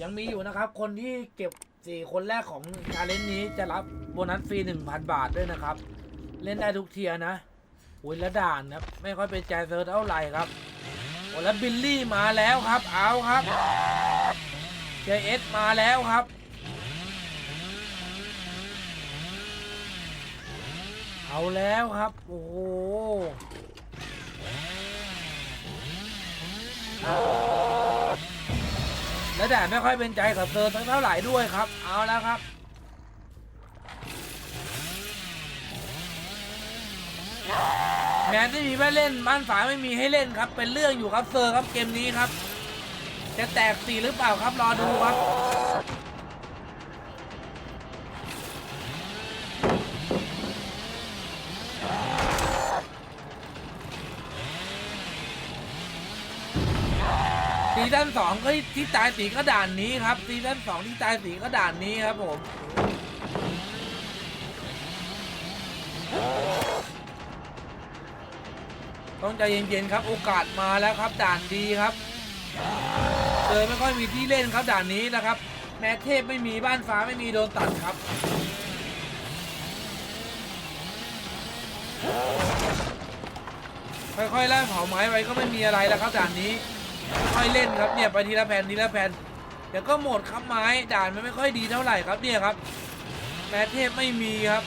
ยังมีอยู่นะครับ คนที่เก็บสี่คนแรกของชาเลนจ์นี้จะรับโบนัสฟรี 1,000 บาทด้วยนะครับ เล่นได้ทุกเทียนะอุ้ยละด่านนะไม่ค่อยเป็นใจเซอร์เท่าไหร่ครับโอ้แล้วบิลลี่มาแล้วครับ เอาครับเจเอสมาแล้วครับเอาแล้วครับ โอ้โห และด่ไม่ค่อยเป็นใจกับเซอร์สักเท่าไหร่ด้วยครับ เอาแล้วครับแมนไม่มีไม่เล่นบ้านฝาไม่มีให้เล่นครับ เป็นเรื่องอยู่ครับเซอร์ครับเกมนี้ครับ จะแตกสีหรือเปล่าครับรอดูครับ ซีซั่นสองก็ที่ตายสีก็ด่านนี้ครับซีซั่นสองที่ตายสีก็ด่านนี้ครับผมต้องใจเย็นๆครับ โอกาสมาแล้วครับด่านดีครับเจอไม่ค่อยมีที่เล่นครับด่านนี้นะครับ แม้เทพไม่มีบ้านฟ้าไม่มีโดนตัดครับค่อยๆไล่เผาไม้ไว้ก็ไม่มีอะไรแล้วครับด่านนี้ ค่อยเล่นครับเนี่ยไปทีละแผ่นทีละแผ่นเดี๋ยวก็หมดครับไม้ด่านมันไม่ค่อยดีเท่าไหร่ครับเนี่ยครับแม้เทพไม่มีครับ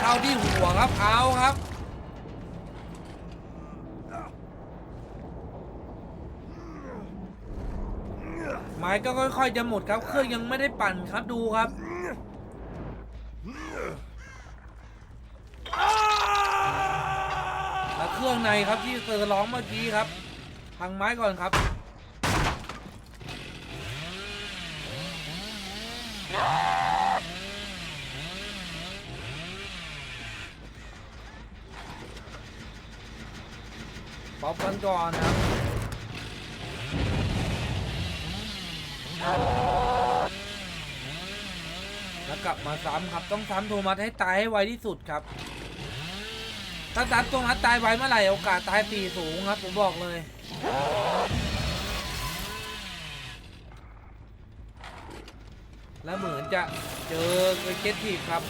เข้าที่หัวครับเอาครับ ไม้ก็ค่อยๆจะหมดครับ เครื่องยังไม่ได้ปั่นครับดูครับ แล้วเครื่องในครับที่เซอร์ร้องเมื่อกี้ครับ พังไม้ก่อนครับป๊อปกันก่อนนะครับ แล้วกลับมาซ้ำครับ ต้องซ้ำโทมัสให้ตายให้ไวที่สุดครับ ถ้าซ้ำโทมัสตายไวเมื่อไหร่โอกาสตายตีสูงครับ ผมบอกเลยแล้วเหมือนจะเจอเกตทีครับ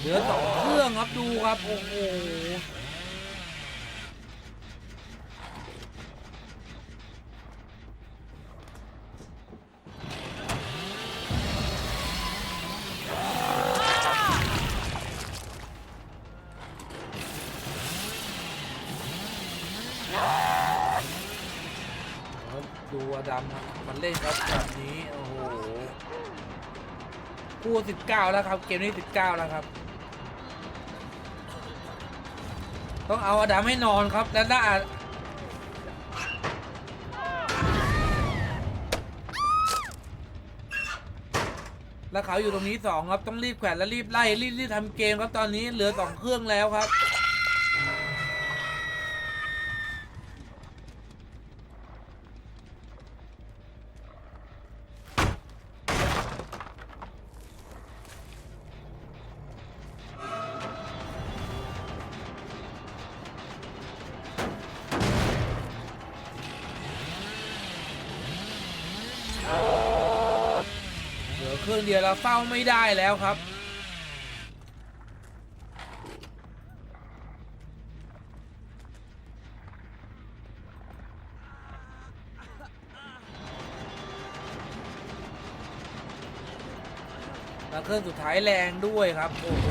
เหลือสองเครื่องครับดูครับโอ้โหดูอดัมครับมันเล่นครับแบบนี้ โอ้โหคู่19 แล้วครับ เกมนี้ 19 แล้วครับ ต้องเอาอดัมให้นอนครับ แล้วน่าแล้วเขาอยู่ตรงนี้สองครับ ต้องรีบแขวนและรีบไล่รีบรีบทำเกมครับตอนนี้เหลือสองเครื่องแล้วครับ เราเฝ้าไม่ได้แล้วครับ แล้วเครื่องสุดท้ายแรงด้วยครับ โอ้โห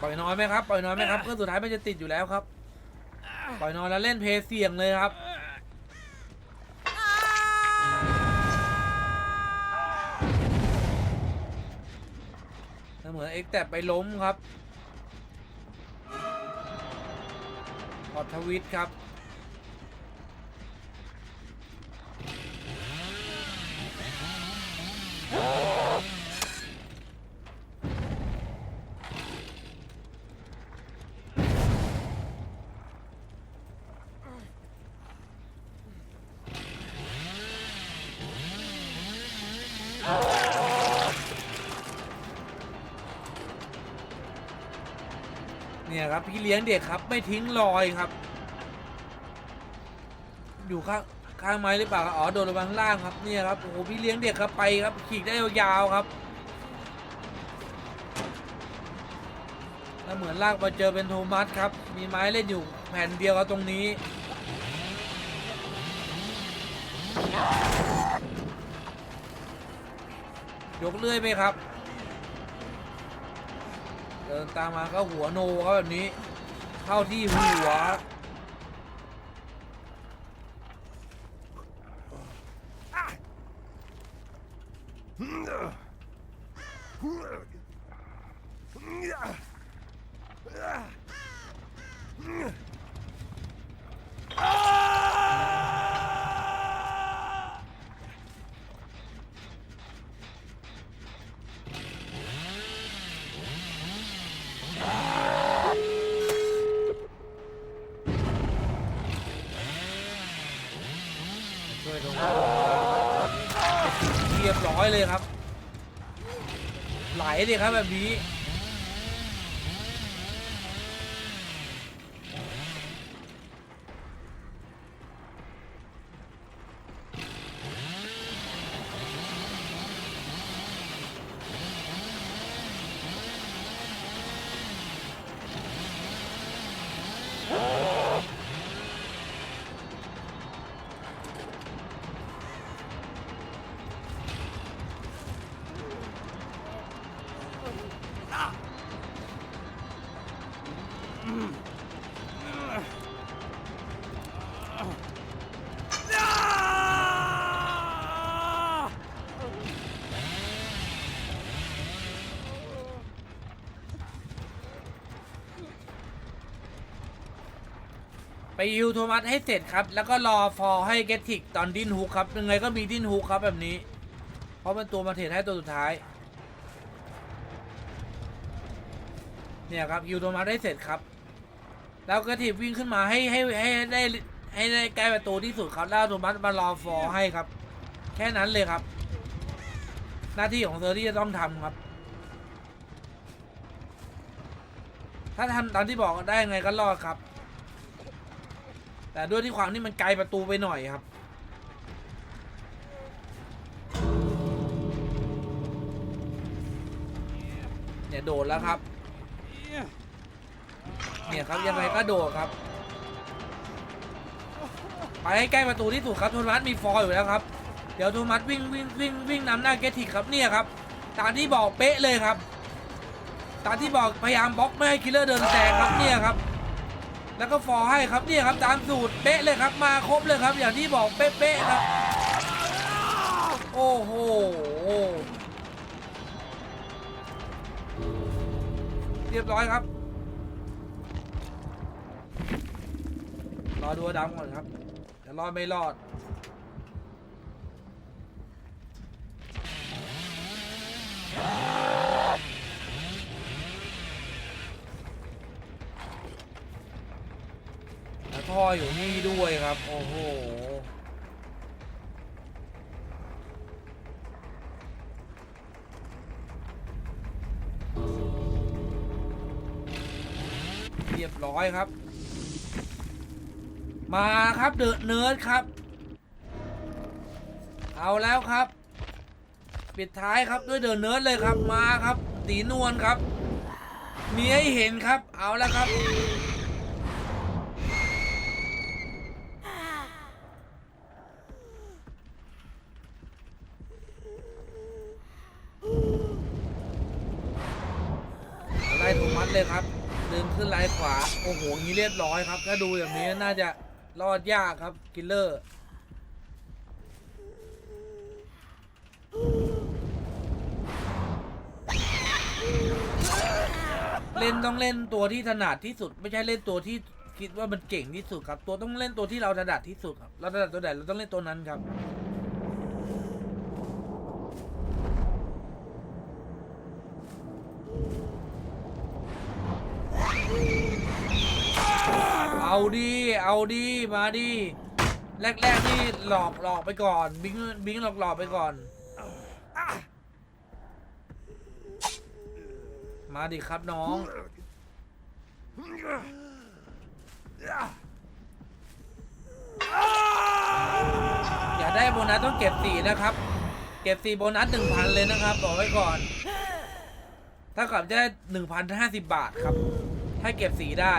ปล่อยน้อยไหมครับ ปล่อยน้อยไหมครับ เครื่องสุดท้ายมันจะติดอยู่แล้วครับ ปล่อยน้อนแล้วเล่นเพลย์เสี่ยงเลยครับ แต่ไปล้มครับพอทวิตครับ ครับ พี่เลี้ยงเด็กครับ ไม่ทิ้งรอยครับ อยู่ข้างข้างไม้หรือเปล่าอ๋อโดนลงมาข้างล่างครับเนี่ยครับโอ้โหพี่เลี้ยงเด็กครับไปครับขี่ได้ยาวๆครับแล้วเหมือนลากมาเจอเป็นโทมัสครับ มีไม้เล่นอยู่แผ่นเดียวครับตรงนี้ยกเลื่อยไหมครับ เดินตามมาก็หัวโนเขาแบบนี้ เข้าที่หัว ช่วยตรงนี้ เรียบร้อยเลยครับ ไหลเลยครับแบบนี้ ไปฮิวโทมัสให้เสร็จครับ แล้วก็รอฟอร์ให้เกติกตอนดิ้นฮุกครับ ยังไงก็มีดิ้นฮุกครับแบบนี้ เพราะเป็นตัวมาเทรดให้ตัวสุดท้าย เนี่ยครับฮิวโทมัสให้เสร็จครับ แล้วเก็ทีบวิ่งขึ้นมาให้ให้ให้ได้ให้ได้ใกล้ประตูที่สุดครับ แล้วโทมัสมารอฟอร์ให้ครับ แค่นั้นเลยครับ หน้าที่ของเธอที่จะต้องทำครับถ้าทำตามที่บอกได้ยังไงก็รอดครับ แต่ด้วยที่ความที่มันไกลประตูไปหน่อยครับ เนี่ยโดดแล้วครับ เนี่ยครับยังไงก็โดดครับ ไปให้ใกล้ประตูที่สุดครับโทมัสมีฟอร์อยู่แล้วครับ เดี๋ยวโทมัสวิ่งวิ่งวิ่งวิ่งนำหน้าเกตติกครับเนี่ยครับ ตามที่บอกเป๊ะเลยครับ ตามที่บอกพยายามบล็อกไม่ให้คิลเลอร์เดินแซงครับเนี่ยครับ แล้วก็ฟอร์ให้ครับเนี่ยครับตามสูตรเป๊ะเลยครับมาครบเลยครับ อย่างที่บอกเป๊ะๆครับ โอ้โหเรียบร้อยครับรอดูดำก่อนครับจะรอดไม่รอด แล้วท่ออยู่นี่ด้วยครับ โอ้โห เรียบร้อยครับ มาครับเดือะเนิร์ดครับ เอาแล้วครับ ปิดท้ายครับด้วยเดอะเนิร์ดเลยครับ มาครับตีนวลครับ มีให้เห็นครับ เอาแล้วครับ ไล่โทมัสเลยครับ เดิ ดึงขึ้นไลน์ขวา โอ้โหงี้เรียบร้อยครับ ถ้าดูอย่างนี้น่าจะรอดยากครับกิลเลอร์ เล่นต้องเล่นตัวที่ถนัดที่สุด ไม่ใช่เล่นตัวที่คิดว่ามันเก่งที่สุดครับ ตัวต้องเล่นตัวที่เราถนัดที่สุดครับ เราถนัดตัวไหนเราต้องเล่นตัวนั้นครับ เอาดี เอาดี มาดี แรกๆนี่หลอกหลอกไปก่อน บิงบิงหลอกหลอกไปก่อน มาดิครับน้อง อย่าได้โบนัสต้องเก็บสี่นะครับ เก็บสี่โบนัสหนึ่งพันเลยนะครับ บอกไว้ก่อน ถ้ากับจะได้หนึ่งพันห้าสิบบาทครับ ถ้าเก็บสีได้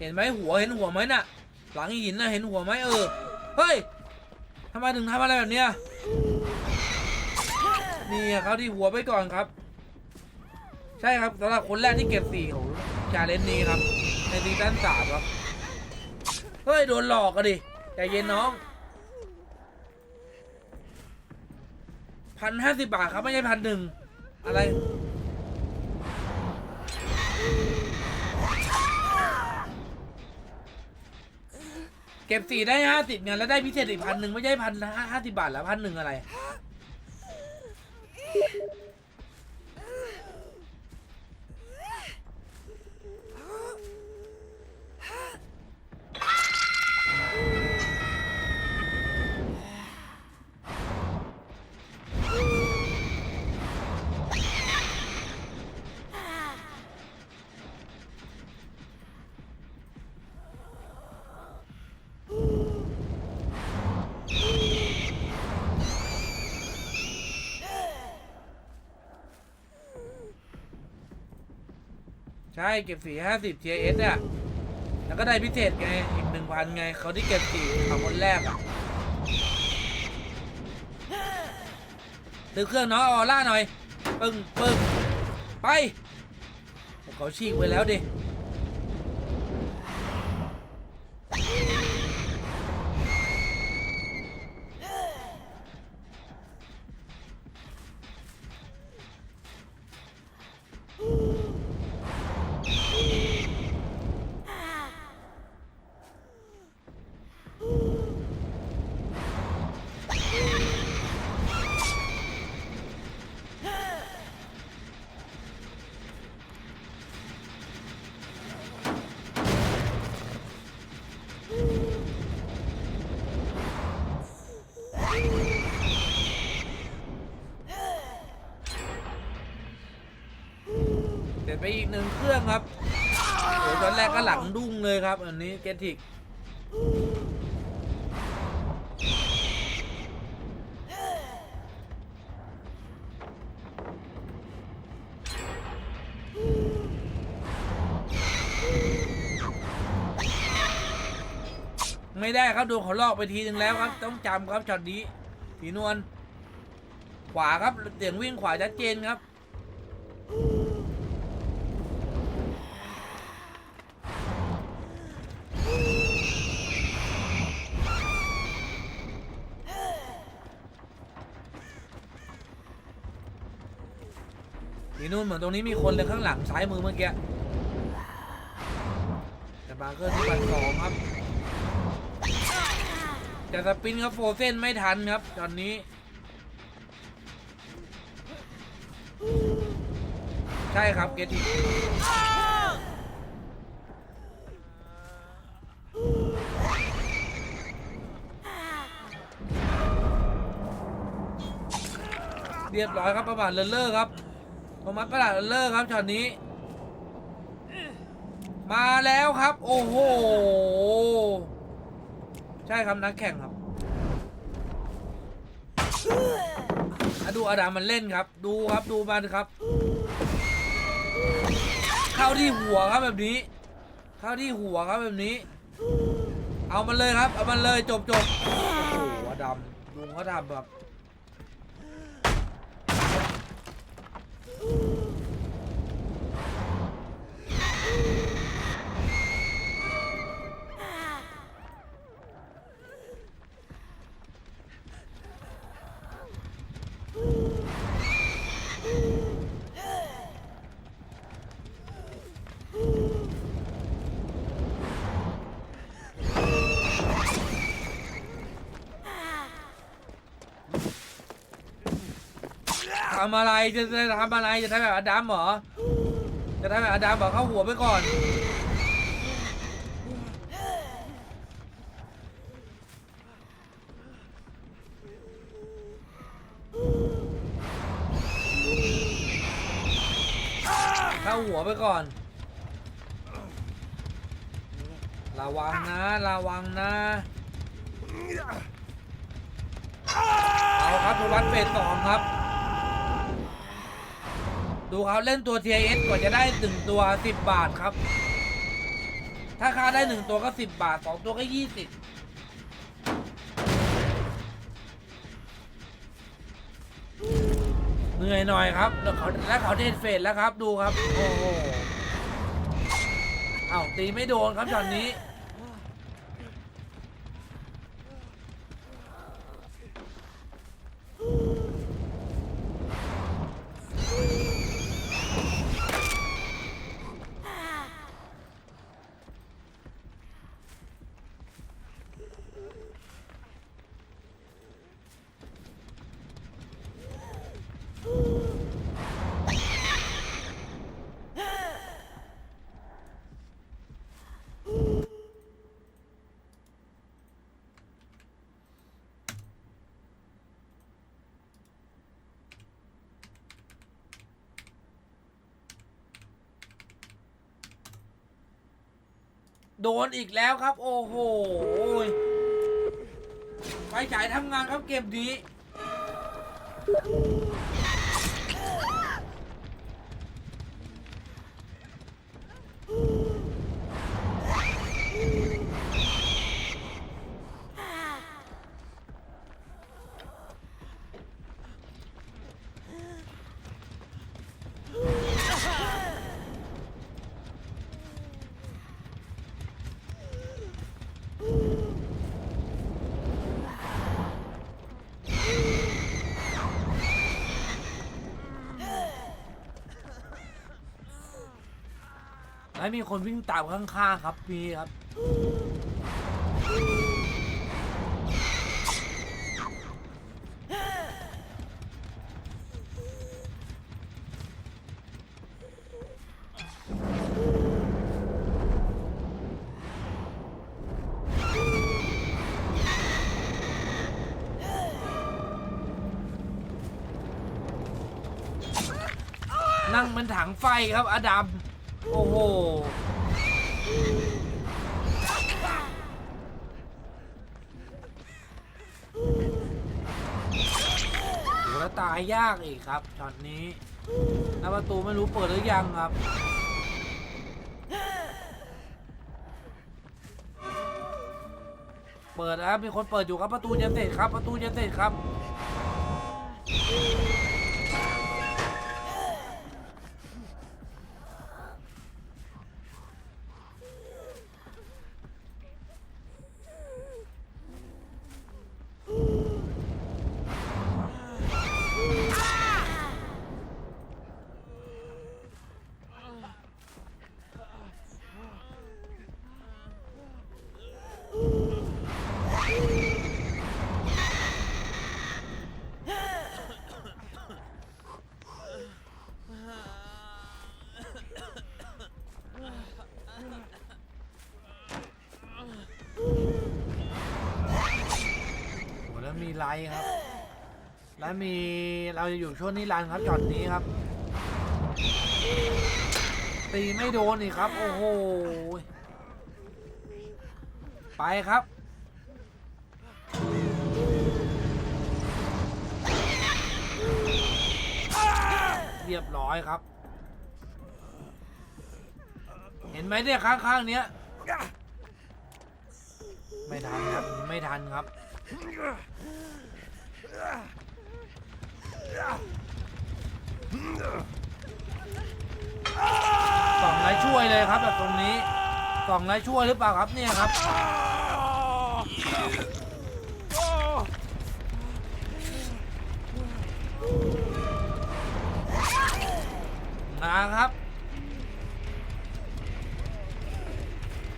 เห็นไหมหัวเห็นหัวไหมน่ะ หลังหินน่ะเห็นหัวไหมเออ เฮ้ยทำไมถึงทำอะไรแบบเนี้ยนี่เขาที่หัวไปก่อนครับ ใช่ครับสำหรับคนแรกที่เก็บสี่ของชาเลนจ์นี้ครับ ในซีซั่นสามครับ เฮ้ย โดนหลอกอะดิใจเย็นน้องพันห้าสิบบาทครับ ไม่ใช่พันหนึ่งอะไร เก็บสี่ได้ห้าสิบเงินแล้วได้พิเศษอีกพันหนึ่งไม่ใช่พันห้าสิบบาทแล้วพันหนึ่งอะไร ใช่เก็บสี่ห้าสิบ TS อะ แล้วก็ได้พิเศษไง อีกหนึ่งพันไง เขาที่เก็บสี่ทำคนแรกอะซื้อเครื่องน้องออร่าหน่อย ปึ้งปึ้งไปโอ้เขาฉีกไปแล้วดิ เสร็จไปอีกหนึ่งเครื่องครับโอ้ยตอนแรกก็หลังดุ้งเลยครับ อันนี้เกติกไม่ได้ครับโดนเขาลอกไปทีหนึ่งแล้วครับ ต้องจำครับช็อตนี้สีนวลขวาครับเสียงวิ่งขวาชัดเจนครับ สีนู่นเหมือน ตรงนี้มีคนเลยข้างหลังซ้ายมือเมื่อกี้แต่บาร์เกอร์ที่พันสองครับแต่สปินครับโฟเซนไม่ทันครับ ตอนนี้ ใช่ครับเกติเรียบร้อยครับประมาทเลนเลอร์ครับ โทมัสประหลาดเลนเลอร์ครับช็อตนี้ มาแล้วครับ โอ้โห ใช่ครับนักแข่งครับดูอดามมันเล่นครับ ดูครับดูมันครับ เข้าที่หัวครับแบบนี้ เข้าที่หัวครับแบบนี้ เอามันเลยครับ เอามันเลยจบจบโอ้โหอดำลุงเขาทำแบบ ทำอะไรจะจะทำอะไรจะทำแบบอดัมเหรอ จะทำแบบอดัมเหรอเข้าหัวไปก่อน เข้าหัวไปก่อน ระวังนะ ระวังนะเอาครับทุรัตเฟสสองครับ ดูเขาเล่นตัว TIS กว่าจะได้หนึ่งตัว 10 บาทครับ ถ้าค่าได้หนึ่งตัวก็ 10 บาทสองตัวก็ 20 เหนื่อยหน่อยครับแล้วเขาแล้วเขาเทนเฟสแล้วครับดูครับ โอ้โหเอาตีไม่โดนครับช็อตนี้ โดนอีกแล้วครับ โอ้โหไฟฉายทำงานครับเกมนี้ แล้วมีคนวิ่งตามข้างๆครับพี่ครับ นั่งเป็นถังไฟครับอดัม โอ้โห แล้วตายยากอีกครับช็อตนี้หน้าประตูไม่รู้เปิดหรือยังครับ เปิดแล้วมีคนเปิดอยู่ครับประตูจะเสร็จครับ ประตูจะเสร็จครับ ไลท์ครับ แล้วมีเราจะอยู่ช่วงนี้รันครับจอดนี้ครับ ตีไม่โดนอีกครับ โอ้โห ไปครับเรียบร้อยครับ เห็นไหมเนี่ยข้างๆเนี้ย ไม่ทันครับ ไม่ทันครับ สองไรช่วยเลยครับแบบตรงนี้สองไรช่วยหรือเปล่าครับเนี่ยครับนะครับ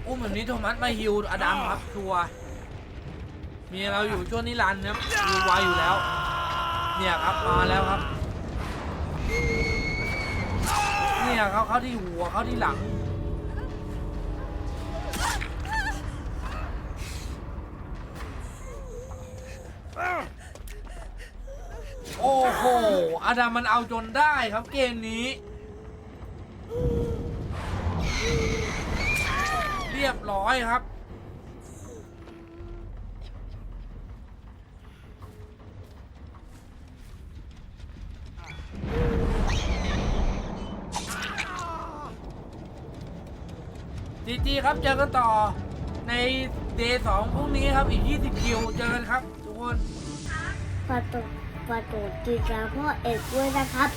อุ้มแบบนี้โทมัสมาฮิวอดัมครับชัวร์ มีเราอยู่ช่วงนิรันดร์ครับฮิวไวอยู่แล้ว เนี่ยครับมาแล้วครับ เนี่ยเขาเข้าที่หัวเข้าที่หลัง โอ้โหอาดัมมันเอาจนได้ครับเกมนี้ เรียบร้อยครับ จีครับเจอกันต่อในเดย์สองพรุ่งนี้ครับอีก 20 คิวเจอกันครับ ทุกคน ฝากกดฝากกดติดตามพ่อเอกด้วยนะครับ